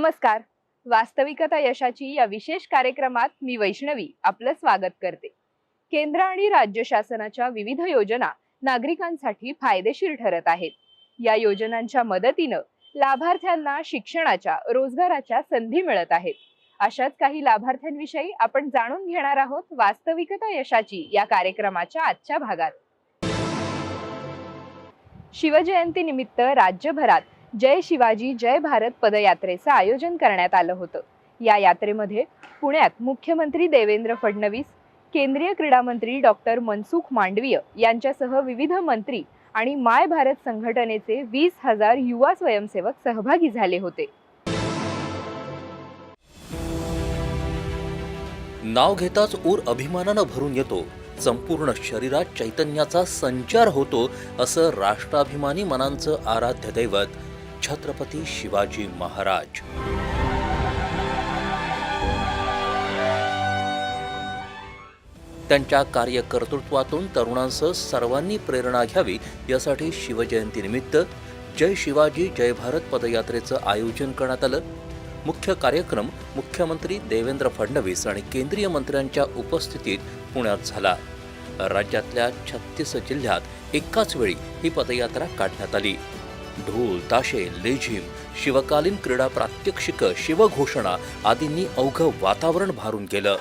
नमस्कार. वास्तविकता यशाची या विशेष कार्यक्रमात मी वैष्णवी आपलं स्वागत करते. केंद्र आणि राज्य शासनाच्या विविध योजना नागरिकांसाठी फायदेशीर ठरत आहेत. या योजनांच्या मदतीनं लाभार्थ्यांना शिक्षणाच्या रोजगाराच्या संधी मिळत आहेत. अशाच काही लाभार्थ्यांविषयी आपण जाणून घेणार आहोत वास्तविकता यशाची या कार्यक्रमाच्या आजच्या भागात. शिवजयंती निमित्त राज्यभरात जय शिवाजी जय भारत पदयात्रेचं आयोजन करण्यात आलं होतं. या यात्रेमध्ये पुण्यात मुख्यमंत्री देवेंद्र फडणवीस केंद्रीय क्रीडा मंत्री डॉक्टर मनसुख मांडवीय यांच्यासह विविध मंत्री आणि माय भारत संघटनेचे वीस हजार युवा स्वयंसेवक सहभागी झाले होते. नाव घेताच ऊर अभिमानानं भरून येतो. संपूर्ण शरीरात चैतन्याचा संचार होतो असं राष्ट्राभिमानी मनांचं आराध्य दैवत छत्रपती शिवाजी महाराज. त्यांच्या कार्यकर्तृत्वातून तरुणांसह सर्वांनी प्रेरणा घ्यावी यासाठी शिवजयंतीनिमित्त जय शिवाजी जय भारत पदयात्रेचं आयोजन करण्यात आलं. मुख्य कार्यक्रम मुख्यमंत्री देवेंद्र फडणवीस आणि केंद्रीय मंत्र्यांच्या उपस्थितीत पुण्यात झाला. राज्यातल्या छत्तीस जिल्ह्यात एकाच वेळी ही पदयात्रा काढण्यात आली. ढोल ताशे लेझिम शिवकालीन क्रीडा प्रात्यक्षिकं शिवघोषणा आदींनी अवघं वातावरण भारून गेलं.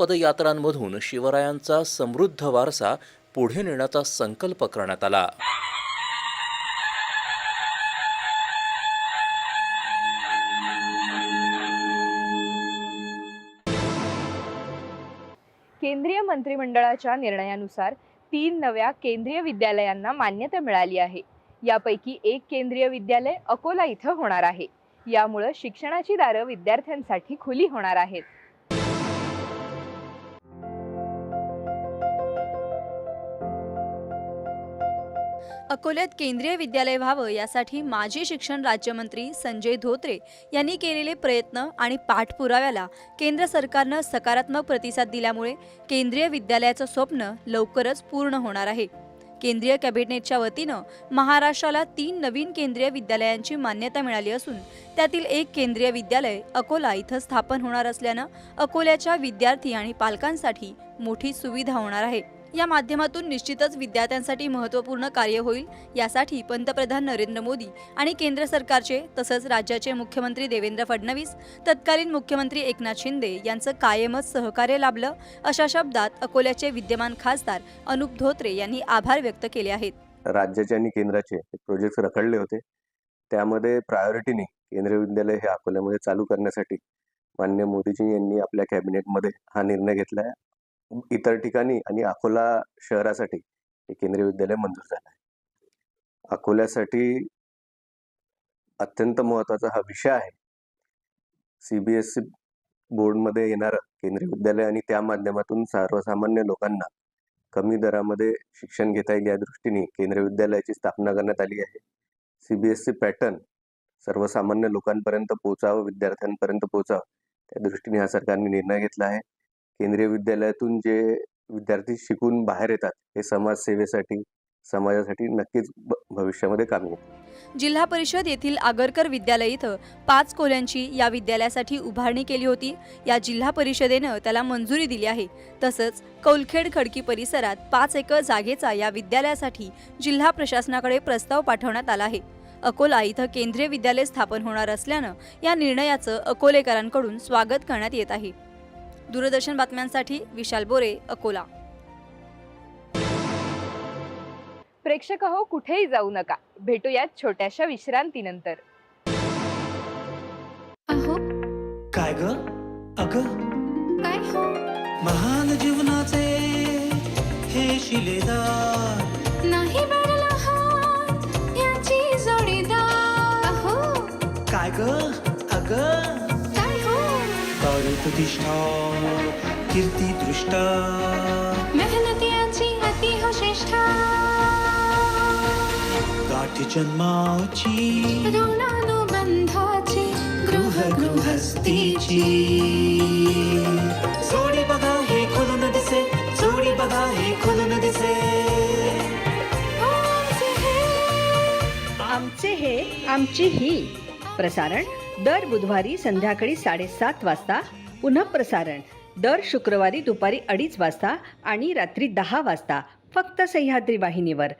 पदयात्रांमधून शिवरायांचा समृद्ध वारसा पुढे नेण्याचा संकल्प करण्यात आला. केंद्रीय मंत्रिमंडळाच्या निर्णयानुसार तीन नव्या केंद्रीय विद्यालयांना मान्यता मिळाली आहे. यापैकी एक केंद्रीय विद्यालय अकोला इथं होणार आहे. यामुळं शिक्षणाची दारं विद्यार्थ्यांसाठी खुली होणार आहेत. अकोल्यात केंद्रीय विद्यालय व्हावं यासाठी माजी शिक्षण राज्यमंत्री संजय धोत्रे यांनी केलेले प्रयत्न आणि पाठपुराव्याला केंद्र सरकारनं सकारात्मक प्रतिसाद दिल्यामुळे केंद्रीय विद्यालयाचं स्वप्न लवकरच पूर्ण होणार आहे. केंद्रीय कॅबिनेटच्या वतीनं महाराष्ट्राला तीन नवीन केंद्रीय विद्यालयांची मान्यता मिळाली असून त्यातील एक केंद्रीय विद्यालय अकोला इथं स्थापन होणार असल्यानं अकोल्याच्या विद्यार्थी आणि पालकांसाठी मोठी सुविधा होणार आहे. या माध्यमातून निश्चितच विद्यार्थ्यांसाठी महत्त्वपूर्ण कार्य होईल यासाठी पंतप्रधान नरेंद्र मोदी आणि केंद्र सरकारचे तसंच राज्याचे मुख्यमंत्री देवेंद्र फडणवीस तत्कालीन मुख्यमंत्री एकनाथ शिंदे यांचं कायमच सहकार्य लाभलं अशा शब्दात अकोल्याचे विद्यमान खासदार अनुप धोत्रे यांनी आभार व्यक्त केले आहेत. राज्याचे आणि केंद्राचे प्रोजेक्ट रखडले होते. त्यामध्ये प्रायोरिटीने केंद्रीय विद्यालय हे अकोल्यामध्ये चालू करण्यासाठी मान्य मोदीजी यांनी आपल्या कॅबिनेटमध्ये हा निर्णय घेतला आहे इतर ठिकाणी आणि अकोला शहरासाठी हे केंद्रीय विद्यालय मंजूर झालं आहे. अकोल्यासाठी अत्यंत महत्त्वाचा हा विषय आहे. सी बी एस सी बोर्डमध्ये येणारं केंद्रीय विद्यालय आणि त्या माध्यमातून सर्वसामान्य लोकांना कमी दरामध्ये शिक्षण घेता येईल या दृष्टीने केंद्रीय विद्यालयाची स्थापना करण्यात आली आहे. C B S C pattern सर्वसामान्य लोकांपर्यंत पोहोचावं विद्यार्थ्यांपर्यंत पोहोचावं त्या दृष्टीने हा सरकारने निर्णय घेतला आहे. केंद्रीय विद्यालयातून जे विद्यार्थी शिकून बाहेर येतात हे समाजसेवेसाठी समाजासाठी नक्कीच भविष्यामध्ये काम येईल जिल्हा परिषद येथील आगरकर विद्यालय इथं पाच खोल्यांची या विद्यालयासाठी उभारणी केली होती. या जिल्हा परिषदेनं त्याला मंजुरी दिली आहे. तसंच कौलखेड खडकी परिसरात पाच एकर जागेचा या विद्यालयासाठी जिल्हा प्रशासनाकडे प्रस्ताव पाठवण्यात आला आहे. अकोला इथं केंद्रीय विद्यालय स्थापन होणार असल्यानं या निर्णयाचं अकोलेकरांकडून स्वागत करण्यात येत आहे. दूरदर्शन बातम्यांसाठी विशाल बोरे अकोला. प्रेक्षक हो कुठेही जाऊ नका. भेटूयात छोट्याशा विश्रांतीनंतर. अहो. काय ग? अग? काय हो? महान जीवनाचे हे शिलेदार. नाही हात याची जोडीदार. अहो. काय ग? अग? प्रतिष्ठा कीर्ती दृष्टा। मेहनतीची अति हो श्रेष्ठा। गाठी जन्माची ऋणानुबंधाची गृह गृहस्थीची जोडी बघा हे खुलून दिसे। जोडी बघा हे खुलून दिसे। आमचे हे। आमचे हे आमची ही। प्रसारण दर बुधवारी संध्याकाळी साडेसात वाजता पुन्हा प्रसारण. दर शुक्रवारी दुपारी अडीच वाजता आणि रात्री दहा वाजता फक्त सह्याद्री वाहिनीवर.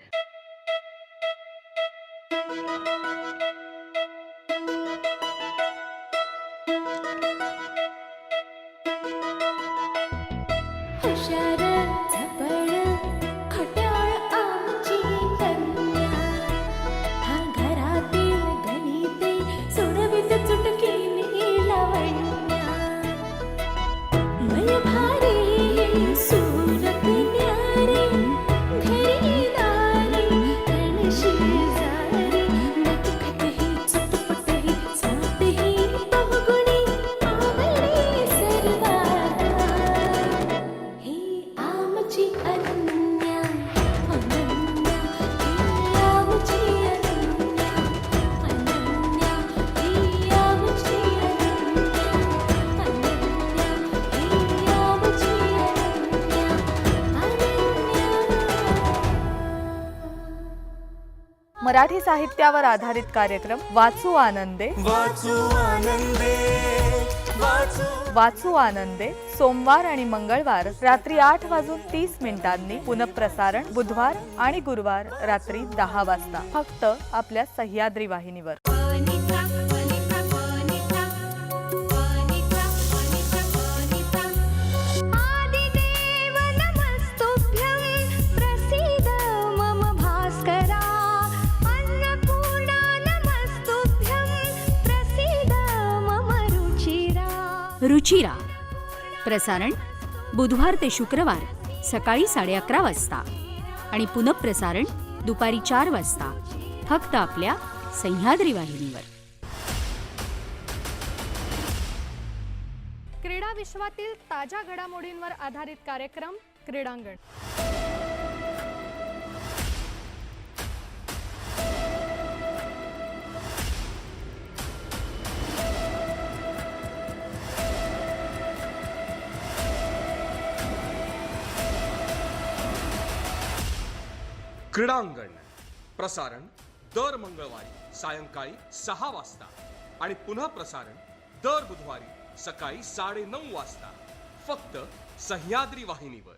मराठी साहित्यावर आधारित कार्यक्रम वाचू आनंदे. वाचू आनंदे वाचू. आनंदे सोमवार आणि मंगळवार रात्री आठ वाजून तीस मिनिटांनी पुनःप्रसारण बुधवार आणि गुरुवार रात्री दहा वाजता. फक्त आपल्या सह्याद्री वाहिनीवर. रुचिरा प्रसारण बुधवार ते शुक्रवार सकाळी साडे अकरा वाजता आणि पुनःप्रसारण दुपारी चार वाजता. फक्त आपल्या सह्याद्री वाहिनीवर. क्रीडा विश्वातील ताज्या घडामोडींवर आधारित कार्यक्रम क्रीडांगण. क्रीडांगण प्रसारण दर मंगळवारी सायंकाळी सहा वाजता आणि पुन्हा प्रसारण दर बुधवारी सकाळी साडे नऊ वाजता. फक्त सह्याद्री वाहिनीवर.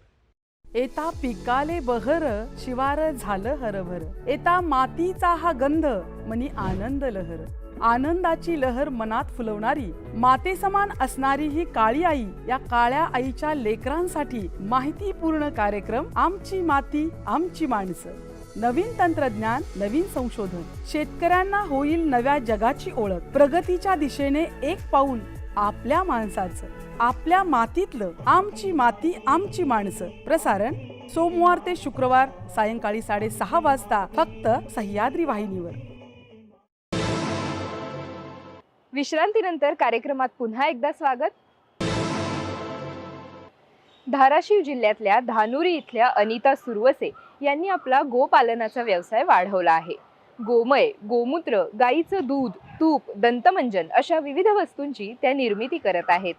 येता पिकाले बहर शिवार झालं हरभर. येता मातीचा हा गंध मनी आनंद लहर. आनंदाची लहर मनात फुलवणारी मातेसमान असणारी ही काळी आई या काळ्या आईच्या लेकरांसाठी माहितीपूर्ण कार्यक्रम आमची माती आमची माणसं. नवीन तंत्रज्ञान नवीन संशोधन. शेतकऱ्यांना होईल नव्या जगाची ओळख. प्रगतीच्या दिशेने एक पाऊल आपल्या माणसाचं. आपल्या मातीतलं. आमची माती आमची माणसं. प्रसारण सोमवार ते शुक्रवार सायंकाळी साडेसहा वाजता फक्त सह्याद्री वाहिनीवर. विश्रांतीनंतर कार्यक्रमात पुन्हा एकदा स्वागत. धाराशिव जिल्ह्यातल्या धानुरी इथल्या अनिता सुरवसे यांनी आपला गोपालनाचा व्यवसाय वाढवला आहे. गोमय गोमूत्र गाईचं दूध तूप दंतमंजन अशा विविध वस्तूंची त्या निर्मिती करत आहेत.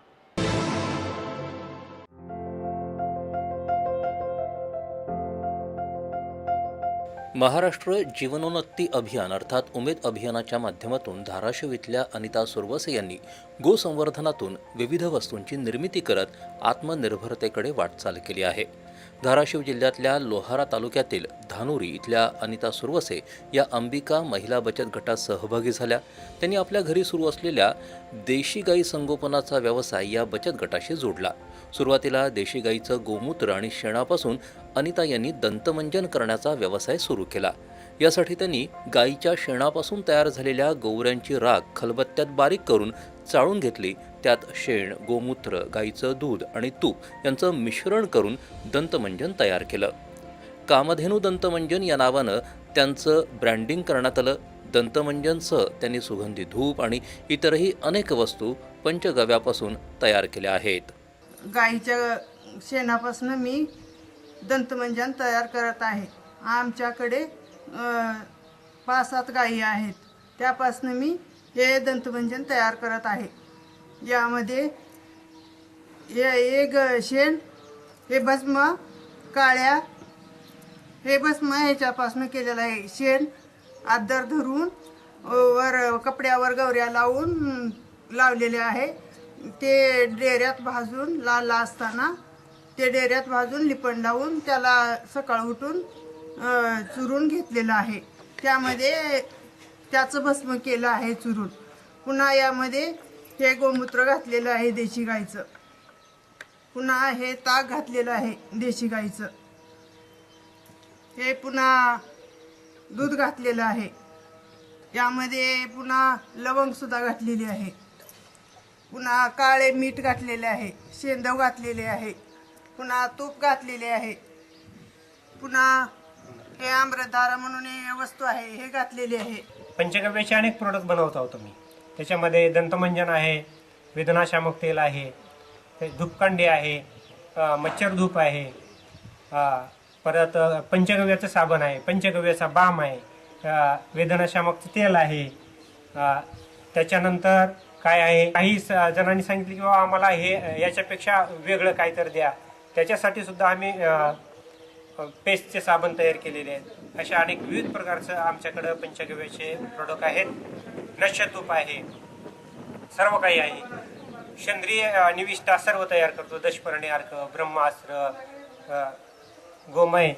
महाराष्ट्र जीवनोन्नती अभियान अर्थात उमेद अभियानाच्या माध्यमातून धाराशिव इथल्या अनिता सुरवसे यांनी गोसंवर्धनातून विविध वस्तूंची निर्मिती करत आत्मनिर्भरतेकडे वाटचाल केली आहे. धाराशिव जिल्ह्यातल्या लोहारा तालुक्यातील धानुरी इथल्या अनिता सुरवसे या अंबिका महिला बचत गटात सहभागी झाल्या. त्यांनी आपल्या घरी सुरू असलेल्या देशी गाई संगोपनाचा व्यवसाय या बचत गटाशी जोडला. सुरुवातीला देशी गाईचं गोमूत्र आणि शेणापासून अनिता यांनी दंतमंजन करण्याचा व्यवसाय सुरू केला. यासाठी त्यांनी गाईच्या शेणापासून तयार झालेल्या गोवऱ्यांची राख खलबत्त्यात बारीक करून चाळून घेतली. त्यात शेण गोमूत्र गाईचं दूध आणि तूप यांचं मिश्रण करून दंतमंजन तयार केलं. कामधेनू दंतमंजन या नावानं त्यांचं ब्रँडिंग करण्यात आलं. दंतमंजनसह त्यांनी सुगंधी धूप आणि इतरही अनेक वस्तू पंचगव्यापासून तयार केल्या आहेत. गाईच्या शेणापासून मी दंतमंजन तयार करत आहे. आमच्याकडे पाच सात गायी आहेत. त्यापासून मी हे दंतभंजन तयार करत आहे. यामध्ये हे एक शेण हे भस्म काळ्या हे भस्म ह्याच्यापासून केलेलं आहे. शेण आदर धरून वर कपड्यावर गवऱ्या लावून लावलेले आहे. ते डेऱ्यात भाजून लाल असताना ते डेऱ्यात भाजून लिपण लावून त्याला सकाळ उठून चुरून घेतलेलं आहे. त्यामध्ये त्याचं भस्म केलं आहे चुरून. पुन्हा यामध्ये हे गोमूत्र घातलेलं आहे देशी गाईचं. पुन्हा हे ताक घातलेलं आहे देशी गाईचं. हे पुन्हा दूध घातलेलं आहे. यामध्ये पुन्हा लवंगसुद्धा घातलेली आहे. पुन्हा काळे मीठ घातलेले आहे. शेंदव घातलेले आहे. पुन्हा तूप घातलेले आहे. पुन्हा हे आम्रधारा म्हणून हे वस्तू आहे हे घातलेली आहे. पंचगव्याचे अनेक प्रोडक्ट बनवत आहोत तुम्ही त्याच्यामध्ये दंतमंजन आहे वेदनाशामक तेल आहे ते धूपकांडी आहे अ, मच्छर धूप आहे अ, परत अ, पंचगव्याचं साबण आहे पंचगव्याचा बाम आहे अ, तेल आहे अ, त्याच्यानंतर काय आहे काही स- जणांनी सांगितलं की बाबा आम्हाला हे याच्यापेक्षा वेगळं काहीतरी द्या. त्याच्यासाठी सुद्धा आम्ही अ, पेस्टचे साबण तयार केलेले आहेत. अशा अनेक विविध प्रकारचं आमच्याकडं पंचगव्याचे प्रोडक्ट आहेत. नशतूप आहे. सर्व काही आहे. सेंद्रिय निविष्ठा सर्व तयार करतो. दशपर्णी अर्क ब्रह्मास्त्र गोमय.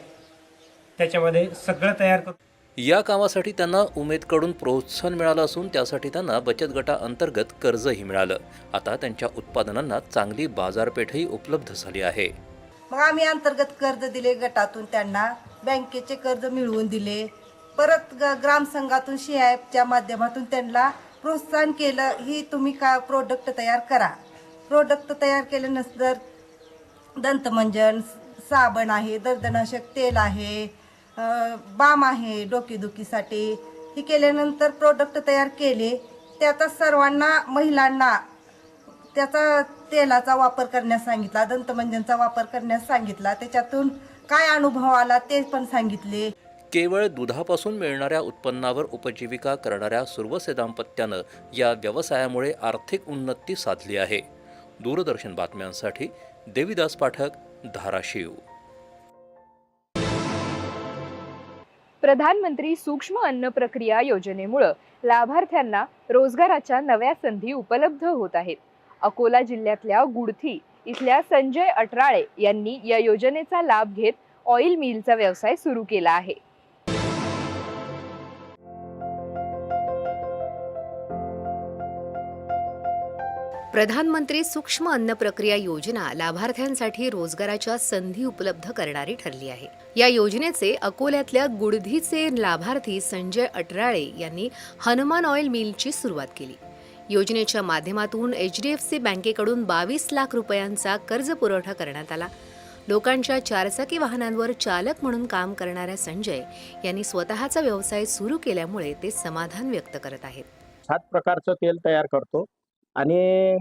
त्याच्यामध्ये सगळं तयार करतो. या कामासाठी त्यांना उमेदकडून प्रोत्साहन मिळालं असून त्यासाठी त्यांना बचत गटाअंतर्गत कर्जही मिळालं. आता त्यांच्या उत्पादनांना चांगली बाजारपेठही उपलब्ध झाली आहे. मग आम्ही अंतर्गत कर्ज दिले गटातून त्यांना. बँकेचे कर्ज मिळवून दिले. परत ग ग्रामसंघातून ॲपच्या माध्यमातून त्यांना प्रोत्साहन केलं. ही तुम्ही का प्रोडक्ट तयार करा. प्रोडक्ट तयार केल्यानंतर दंतमंजन साबण आहे दर्दनाशक तेल आहे बाम आहे डोकेदुखीसाठी. हे केल्यानंतर प्रोडक्ट तयार केले. त्यातच सर्वांना महिलांना त्याचा तेलाचा वापर करण्यास सांगितला दंतमंजनचा वापर करण्यास सांगितला त्याच्यातून काय अनुभव आला ते पण सांगितले. केवळ दुधापासून मिळणाऱ्या उत्पन्नावर उपजीविका करणाऱ्या सुरवसे दाम्पत्यानं या व्यवसायामुळे आर्थिक उन्नती साधली आहे. दूरदर्शन बातम्यांसाठी देविदास पाठक धाराशिव. प्रधानमंत्री सूक्ष्म अन्न प्रक्रिया योजनेमुळं लाभार्थ्यांना रोजगाराच्या नव्या संधी उपलब्ध होत आहेत. अकोला जिल्ह्यातल्या गुडथी इथल्या संजय अटराळे यांनी या योजनेचा लाभ घेत ऑइल मिलचा व्यवसाय सुरू केला आहे. प्रधानमंत्री सूक्ष्म अन्न प्रक्रिया योजना लाभार्थ्यांसाठी रोजगाराच्या संधी उपलब्ध करणारी ठरली आहे. या योजनेचे अकोल्यातल्या गुडधीचे लाभार्थी संजय अटराळे यांनी हनुमान ऑइल मिलची सुरुवात केली. योजनेच्या माध्यमातून एच डी एफ सी बँकेकडून बावीस लाख रुपयांचा कर्ज पुरवठा करण्यात आला. लोकांच्या चारचाकी वाहनांवर चालक म्हणून काम करणाऱ्या संजय यांनी स्वतःचा व्यवसाय सुरू केल्यामुळे ते समाधान व्यक्त करत आहेत. सात प्रकारचं तेल तयार करतो आणि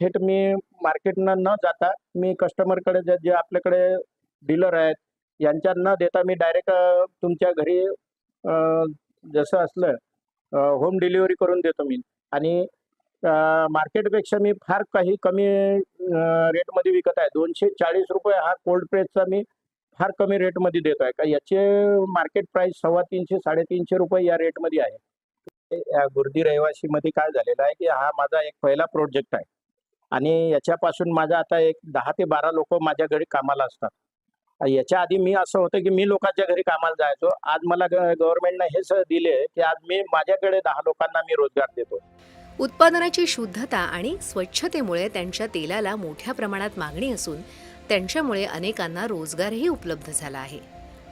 थेट मी मार्केटनं न जाता मी कस्टमरकडे जे जे आपल्याकडे डीलर आहेत यांच्या न देता मी डायरेक्ट तुमच्या घरी जसं असलं होम डिलिव्हरी करून देतो मी. आणि मार्केटपेक्षा मी फार काही कमी रेटमध्ये विकत आहे. दोनशे चाळीस रुपये हा कोल्ड प्रेसचा मी फार कमी रेटमध्ये देतोय. का याचे मार्केट प्राइस सव्वा तीनशे साडेतीनशे रुपये या रेटमध्ये आहे. या गुर्दी रहिवासीमध्ये काय झालेलं आहे की हा माझा एक पहिला प्रोजेक्ट आहे. आणि याच्यापासून माझा आता एक दहा ते बारा लोक माझ्या घरी कामाला असतात. याच्या आधी मी असं होतं की मी लोकांच्या घरी कामाला जायचो. आज मला गव्हर्नमेंटनं हे सह दिले की आज मी माझ्याकडे दहा लोकांना मी रोजगार देतो उत्पादनाची शुद्धता आणि स्वच्छतेमुळे त्यांच्या तेलाला मोठ्या प्रमाणात मागणी असून त्यांच्यामुळे अनेकांना रोजगारही उपलब्ध झाला आहे.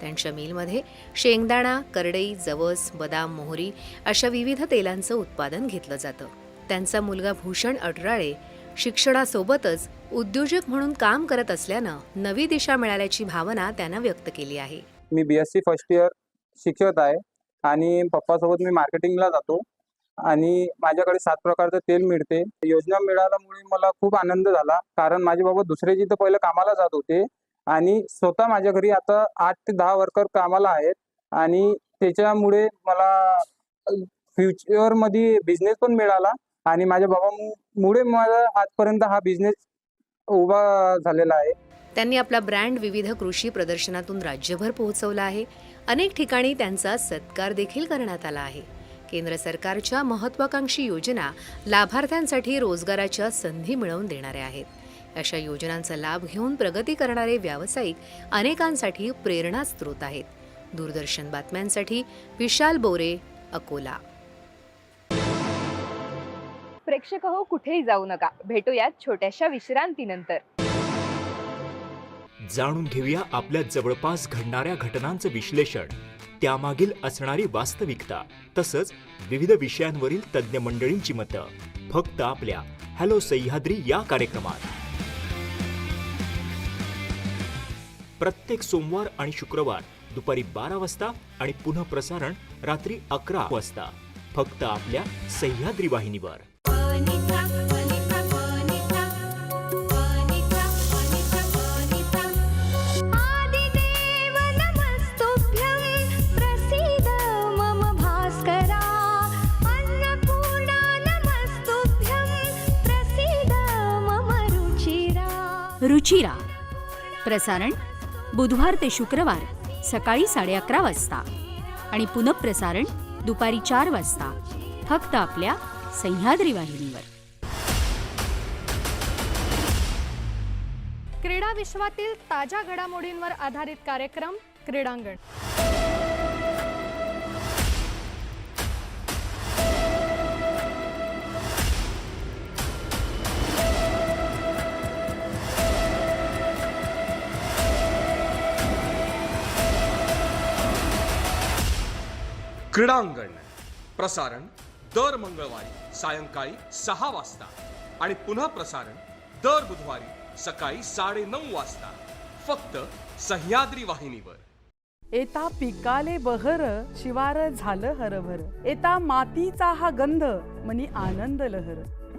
त्यांच्या मिलमध्ये शेंगदाणा करडई जवस बदाम मोहरी अशा विविध तेलांचं उत्पादन घेतलं जातं. त्यांचा मुलगा भूषण अडराळे शिक्षणासोबतच उद्योजक म्हणून काम करत असल्यानं नवी दिशा मिळाल्याची भावना त्यानं व्यक्त केली आहे. मी B S C first year शिक्षक आहे आणि पप्पासोबत मी मार्केटिंगला जातो. आणि माझ्याकडे सात प्रकारचं तेल मिळते. योजना मिळाल्यामुळे मला खूप आनंद झाला. कारण माझे बाबा दुसरे जिथं पहिलं कामाला जात होते आणि स्वतः माझ्या घरी आता आठ ते दहा वर्कर कामाला आहेत आणि त्याच्यामुळे मला फ्युचरमध्ये बिझनेस पण मिळाला आणि माझ्या बाबा मुळे मला आजपर्यंत हा बिझनेस उभा झालेला आहे. त्यांनी आपला ब्रँड विविध कृषी प्रदर्शनातून राज्यभर पोहोचवला आहे. अनेक ठिकाणी त्यांचा सत्कार देखील करण्यात आला आहे. केंद्र सरकारच्या महत्वाकांक्षी योजना लाभार्थ्यांसाठी रोजगाराच्या संधी मिळवून देणाऱ्या आहेत. अशा योजनांचा लाभ घेऊन प्रगती करणारे व्यावसायिक अनेकांसाठी प्रेरणा स्रोत आहेत. दूरदर्शन बातम्यांसाठी विशाल बोरे अकोला. प्रेक्षक हो कुठेही जाऊ नका. भेटूयात छोट्याशा विश्रांतीनंतर. जाणून घेऊया आपल्या जवळपास घडणाऱ्या घटनांचं विश्लेषण. त्यामागील असणारी वास्तविकता तसंच विविध विषयांवरील तज्ज्ञ मंडळींची मतं. फक्त आपल्या हॅलो सह्याद्री या कार्यक्रमात. प्रत्येक सोमवार आणि शुक्रवार दुपारी बारा वाजता आणि पुनः प्रसारण रात्री अकरा वाजता. फक्त आपल्या सह्याद्री वाहिनीवर. रुचिरा. प्रसारण बुधवार ते शुक्रवार सकाळी साडे अकरा वाजता. आणि पुनःप्रसारण दुपारी चार वाजता. फक्त आपल्या सह्याद्री वाहिनीवर. क्रीडा विश्वातील ताज्या घडामोडींवर आधारित कार्यक्रम क्रीडांगण. क्रीडांगण. प्रसारण दर मंगळवारी सायंकाळी सहा वाजता आणि पुन्हा प्रसारण दर बुधवारी सकाळी साडे नऊ वाजता. फक्त सह्याद्री वाहिनीवर. येता पिकाले बहर शिवार झालं हरभर. येता मातीचा हा गंध मनी आनंद लहर.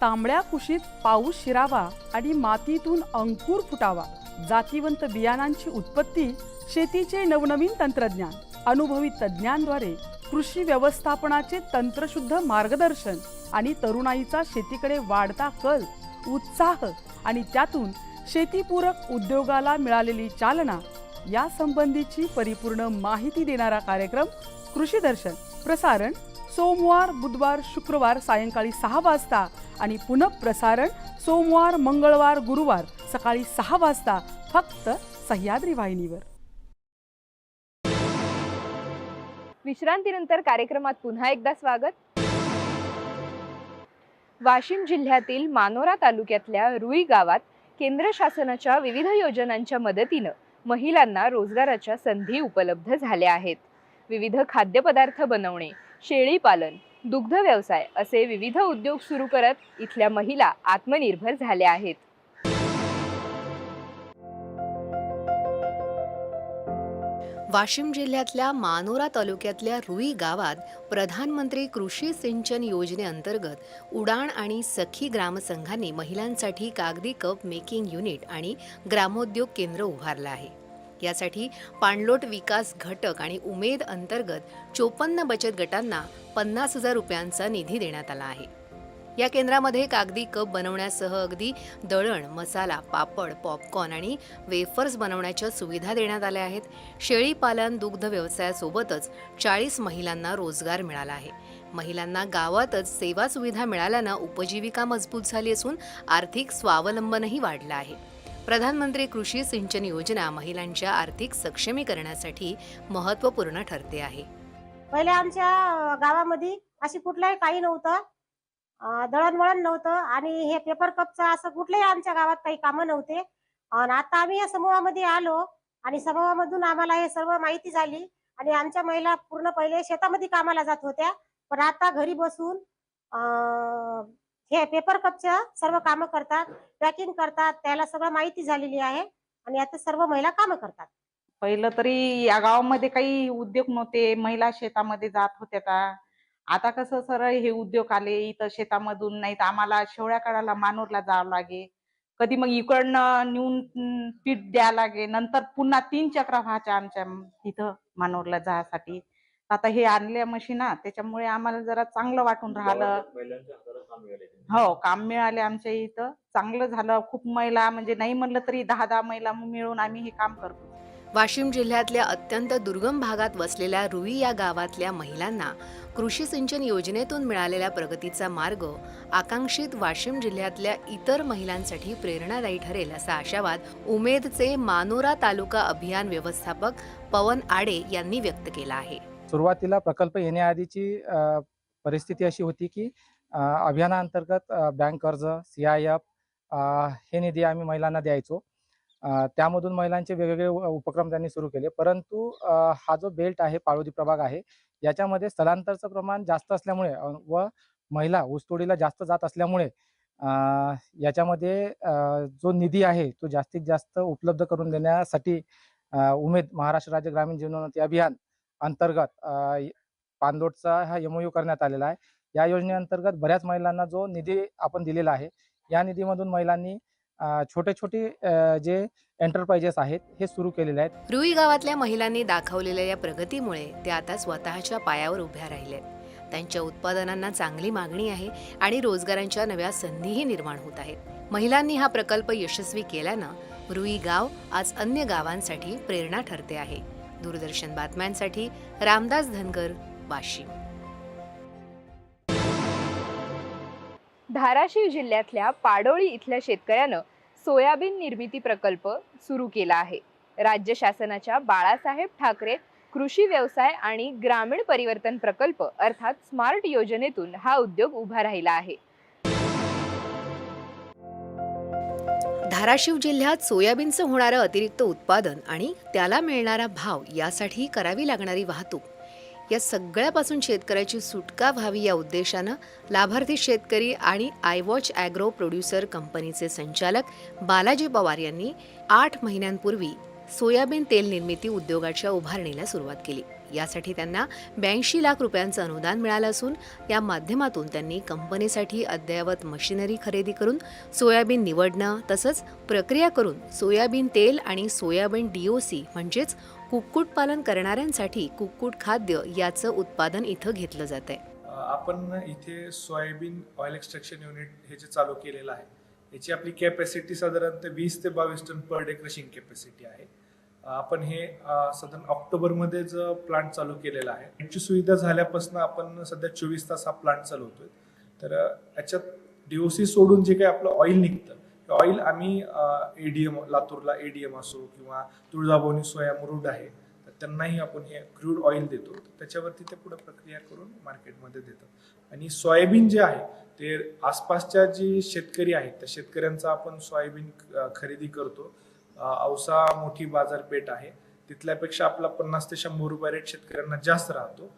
तांबड्या कुशीत पाऊस शिरावा आणि मातीतून अंकुर फुटावा. जातीवंत बियाणांची उत्पत्ती शेतीचे नवनवीन तंत्रज्ञान. अनुभवी तज्ज्ञांद्वारे कृषी व्यवस्थापनाचे तंत्रशुद्ध मार्गदर्शन आणि तरुणाईचा शेतीकडे वाढता कल उत्साह आणि त्यातून शेतीपूरक उद्योगाला मिळालेली चालना या संबंधीची परिपूर्ण माहिती देणारा कार्यक्रम कृषी दर्शन. प्रसारण सोमवार बुधवार शुक्रवार सायंकाळी सहा वाजता आणि पुनःप्रसारण सोमवार मंगळवार गुरुवार सकाळी सहा वाजता फक्त सह्याद्री वाहिनीवर. विश्रांतीनंतर कार्यक्रमात पुन्हा एकदा स्वागत. वाशिम जिल्ह्यातील मानोरा तालुक्यातल्या रुई गावात केंद्र शासनाच्या विविध योजनांच्या मदतीनं महिलांना रोजगाराच्या संधी उपलब्ध झाल्या आहेत. विविध खाद्यपदार्थ बनवणे शेळी पालन दुग्ध व्यवसाय असे विविध उद्योग सुरू करत इथल्या महिला आत्मनिर्भर झाल्या आहेत. वाशिम जिल्ह्यातल्या मानोरा तालुक्यातल्या रुई गावात प्रधानमंत्री कृषी सिंचन योजनेअंतर्गत उडाण आणि सखी ग्रामसंघांनी महिलांसाठी कागदी कप मेकिंग युनिट आणि ग्रामोद्योग केंद्र उभारलं आहे. यासाठी पाणलोट विकास घटक आणि उमेद अंतर्गत चोपन्न बचत गटांना पन्नास हजार रुपयांचा निधी देण्यात आला आहे. या केंद्रामध्ये कागदी कप बनवण्यासह अगदी दळण मसाला पापड पॉपकॉर्न आणि वेफर्स बनवण्याच्या सुविधा देण्यात आल्या आहेत. शेळीपालन दुग्ध व्यवसायासोबतच चाळीस महिलांना रोजगार मिळाला आहे. महिलांना गावातच सेवा सुविधा मिळाल्यानं उपजीविका मजबूत झाली असून आर्थिक स्वावलंबनही वाढलं आहे. प्रधानमंत्री कृषी सिंचन योजना महिलांच्या आर्थिक सक्षमीकरणासाठी महत्त्वपूर्ण ठरते आहे. पहिले आमच्या गावामध्ये अशी कुठलंही काही नव्हतं. दळणवळण नव्हतं आणि हे पेपर कपचं असं कुठलंही आमच्या गावात काही कामं नव्हते. आणि आता आम्ही या समूहामध्ये आलो आणि समूहामधून आम्हाला हे सर्व माहिती झाली आणि आमच्या महिला पूर्ण पहिले शेतामध्ये कामाला जात होत्या. पण आता घरी बसून हे पेपर कपच्या सर्व कामं करतात पॅकिंग करतात त्याला सगळं माहिती झालेली आहे आणि आता सर्व महिला कामं करतात. पहिलं तरी या गावामध्ये काही उद्योग नव्हते महिला शेतामध्ये जात होत्या का? आता कसं सरळ हे उद्योग आले इथं शेतामधून नाही तर आम्हाला शेवळ्या काढायला मानूरला जावं लागे. कधी मग इकडनं नेऊन पीठ द्यावं लागे नंतर पुन्हा तीन चक्र व्हायच्या आमच्या इथं मानूरला जायसाठी. आता हे आणल्या मशीना त्याच्यामुळे आम्हाला जरा चांगलं वाटून राहिलं. हो काम मिळाले आमच्या इथं. चांगलं झालं. खूप महिला म्हणजे नाही म्हणलं तरी दहा दहा महिला मिळून आम्ही हे काम करतो. वाशिम जिल्ह्यातल्या अत्यंत दुर्गम भागात वसलेल्या रुई या गावातल्या महिलांना कृषी सिंचन योजनेतून मिळालेल्या प्रगतीचा मार्ग आकांक्षित वाशिम जिल्ह्यातल्या इतर महिलांसाठी प्रेरणादायी ठरेल असा आशावाद उमेदचे मानोरा तालुका अभियान व्यवस्थापक पवन आडे यांनी व्यक्त केला आहे. सुरुवातीला प्रकल्प येण्याआधीची परिस्थिती अशी होती की अभियानाअंतर्गत बँक कर्ज सी आय एफ हे निधी आम्ही महिलांना द्यायचो. त्यामधून महिलांचे वेगवेगळे उपक्रम त्यांनी सुरू केले. परंतु हा जो बेल्ट आहे पाळोदी प्रभाग आहे याच्यामध्ये स्थलांतरचं प्रमाण जास्त असल्यामुळे व महिला ऊसतोडीला जास्त जात असल्यामुळे याच्यामध्ये जो निधी आहे तो जास्तीत जास्त उपलब्ध करून देण्यासाठी उमेद महाराष्ट्र राज्य ग्रामीण जीवनोन्नती अभियान अंतर्गत पांदोटचा हा एमओयू करण्यात आलेला आहे. या योजनेअंतर्गत बऱ्याच महिलांना जो निधी आपण दिलेला आहे या निधीमधून महिलांनी छोटे छोटे जे एंटरप्राइजेस आहेत हे सुरू केलेले आहेत. रुई गावातल्या महिलांनी दाखवलेल्या या प्रगतीमुळे त्या आता स्वतःच्या पायावर उभ्या राहिल्या त्यांच्या उत्पादनांना चांगली मागणी आहे आणि रोजगारांच्या नव्या संधीही निर्माण होत आहेत. महिलांनी हा प्रकल्प यशस्वी केल्यानं रुई गाव आज अन्य गावांसाठी प्रेरणा ठरते आहे. दूरदर्शन बातम्यांसाठी रामदास धनगर वाशिम. धाराशिव जिल्ह्यातल्या पाडोळी इथल्या शेतकऱ्यानं सोयाबीन निर्मिती प्रकल्प सुरू केला आहे. राज्य शासनाच्या बाळासाहेब ठाकरे कृषी व्यवसाय आणि ग्रामीण परिवर्तन प्रकल्प अर्थात स्मार्ट योजनेतून हा उद्योग उभा राहिला आहे. धाराशिव जिल्ह्यात सोयाबीनचं होणारं अतिरिक्त उत्पादन आणि त्याला मिळणारा भाव यासाठी करावी लागणारी वाहतूक. या सगळ्यापासून शेतकऱ्याची सुटका व्हावी या उद्देशानं लाभार्थी शेतकरी आणि आयवॉच ॲग्रो प्रोड्युसर कंपनीचे संचालक बालाजी पवार यांनी आठ महिन्यांपूर्वी सोयाबीन तेल निर्मिती उद्योगाच्या उभारणीला सुरुवात केली. यासाठी त्यांना ब्याऐंशी लाख रुपयांचं अनुदान मिळालं असून या माध्यमातून त्यांनी कंपनीसाठी अद्ययावत मशिनरी खरेदी करून सोयाबीन निवडणं तसंच प्रक्रिया करून सोयाबीन तेल आणि सोयाबीन डीओसी म्हणजेच कुक्कुटपालन करणाऱ्यांसाठी कुक्कुट खाद्य याचं उत्पादन इथं घेतलं जात आहे आपण इथे सोयाबीन ऑइल एक्स्ट्रॅक्शन युनिट हे जे चालू केलेलं आहे याची आपली कॅपॅसिटी साधारणतः वीस ते बावीस ton per day crushing capacity आहे. आपण हे साधारण ऑक्टोबरमध्येच प्लांट चालू केलेला आहे याची सुविधा झाल्यापासून आपण सध्या चोवीस तास हा प्लांट चालवतोय. तर याच्यात डीओसी सोडून जे काही आपलं ऑइल निघतं ऑइल आम्ही एडीएम लातूरला एडीएम असो किंवा तुळजाभवनी सोया मुरुड आहे तर त्यांनाही आपण हे क्रूड ऑइल देतो. त्याच्यावरती ते पुढे प्रक्रिया करून मार्केटमध्ये देतात आणि सोयाबीन जे आहे ते आसपासच्या जी शेतकरी आहेत त्या शेतकऱ्यांचा आपण सोयाबीन खरेदी करतो. औसा मोठी बाजारपेठ आहे. तिथल्यापेक्षा आपला पन्नास ते शंभर रुपये रेट शेतकऱ्यांना जास्त राहतो.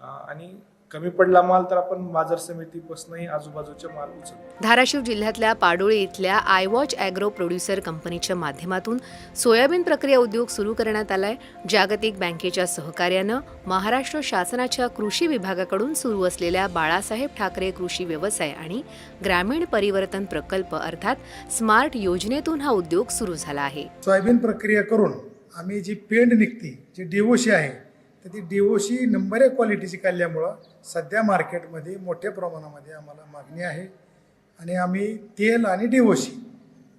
आणि कमी पडला माल तर आपण बाजार समितीपासूनही आजूबाजूच्या माल उचलतो धाराशिव जिल्ह्यातल्या पाडोळी इथल्या आयवॉच ॲग्रो प्रोड्युसर कंपनीच्या माध्यमातून सोयाबीन प्रक्रिया उद्योग सुरू करण्यात आलाय. जागतिक बँकेच्या सहकार्यानं महाराष्ट्र शासनाच्या कृषी विभागाकडून सुरू असलेल्या बाळासाहेब ठाकरे कृषी व्यवसाय आणि ग्रामीण परिवर्तन प्रकल्प अर्थात स्मार्ट योजनेतून हा उद्योग सुरू झाला आहे. सोयाबीन प्रक्रिया करून आम्ही जी पेंड निघते जी डिओशी आहे तर ती डिओशी नंबर एक क्वालिटीची काढल्यामुळं सध्या मार्केटमध्ये मोठ्या प्रमाणामध्ये आम्हाला मागणी आहे. आणि आम्ही तेल आणि डिओशी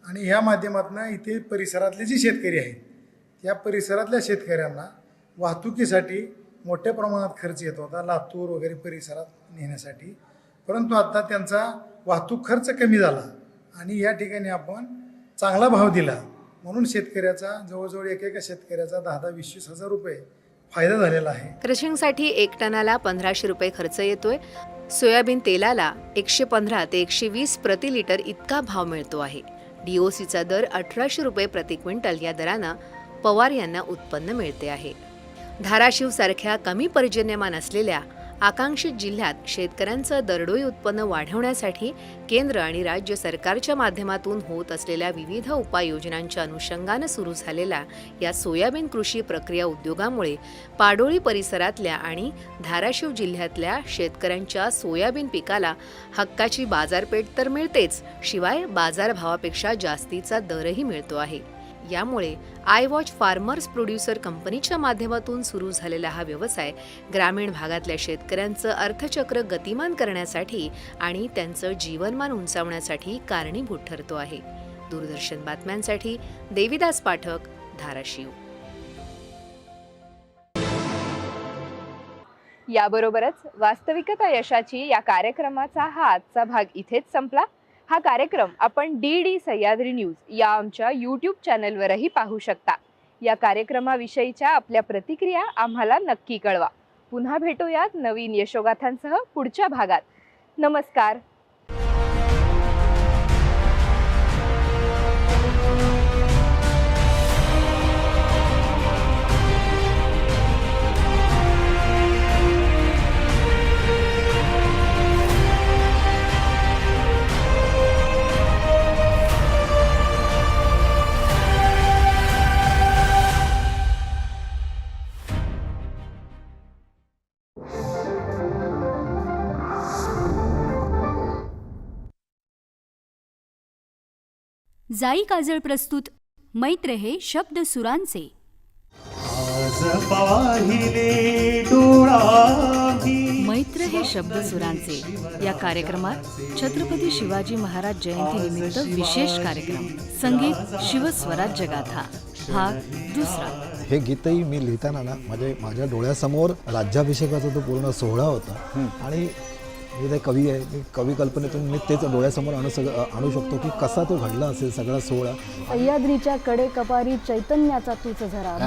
आणि ह्या माध्यमातून इथे परिसरातले जे शेतकरी आहेत त्या परिसरातल्या शेतकऱ्यांना वाहतुकीसाठी मोठ्या प्रमाणात खर्च येत होता लातूर वगैरे परिसरात नेण्यासाठी. परंतु आता त्यांचा वाहतूक खर्च कमी झाला आणि या ठिकाणी आपण चांगला भाव दिला. म्हणून शेतकऱ्याचा जवळजवळ एक एका शेतकऱ्याचा दहा दहा वीस वीस हजार रुपये फायदा झालेला आहे. क्रशिंगसाठी एक टनाला पंधराशे रुपये खर्च येतोय. सोयाबीन तेलाला एकशे पंधरा ते एकशे वीस प्रति लिटर इतका भाव मिळतो आहे. डीओसीचा दर अठराशे रुपये प्रति क्विंटल या दरानं पवार यांना उत्पन्न मिळते आहे. धाराशिवसारख्या कमी पर्जन्यमान असलेल्या आकांक्षित जिल्ह्यात शेतकऱ्यांचं दरडोई उत्पन्न वाढवण्यासाठी केंद्र आणि राज्य सरकारच्या माध्यमातून होत असलेल्या विविध उपाययोजनांच्या अनुषंगानं सुरू झालेल्या या सोयाबीन कृषी प्रक्रिया उद्योगामुळे पाडोळी परिसरातल्या आणि धाराशिव जिल्ह्यातल्या शेतकऱ्यांच्या सोयाबीन पिकाला हक्काची बाजारपेठ तर मिळतेच शिवाय बाजारभावापेक्षा जास्तीचा दरही मिळतो आहे. यामुळे आय वॉच फार्मर्स प्रोड्युसर कंपनीच्या माध्यमातून सुरू झालेला हा व्यवसाय ग्रामीण भागातल्या शेतकऱ्यांचं अर्थचक्र गतिमान करण्यासाठी आणि त्यांचं जीवनमान उंचावण्यासाठी कारणीभूत ठरतो आहे. दूरदर्शन बातम्यांसाठी देविदास पाठक धाराशिव. याबरोबरच वास्तविकता यशाची या कार्यक्रमाचा हा आजचा भाग इथेच संपला. हा कार्यक्रम आपण डी डी सह्याद्री न्यूज या आमच्या यूट्यूब चॅनलवरही पाहू शकता. या कार्यक्रमाविषयीच्या आपल्या प्रतिक्रिया आम्हाला नक्की कळवा. पुन्हा भेटूयात नवीन यशोगाथांसह पुढच्या भागात. नमस्कार. जाई काजळ प्रस्तुत मैत्र हे शब्द सुरांचे. मैत्र हे शब्द सुरांचे. या कार्यक्रमात छत्रपती शिवाजी महाराज जयंती निमित्त विशेष कार्यक्रम. संगीत शिवस्वराज्य गाथा. भाग दुसरा. हे गीतही मी लिहिताना ना म्हणजे माझ्या डोळ्यासमोर राज्याभिषेकाचा तो पूर्ण सोहळा होता. आणि ते कवी आहे कवी कल्पनेतून मी तेच डोळ्यासमोर आणू सग आणू शकतो की कसा तो घडला असेल सगळा सोहळा. सह्याद्रीच्या कडे कपारी चैतन्याचा तूच झरा.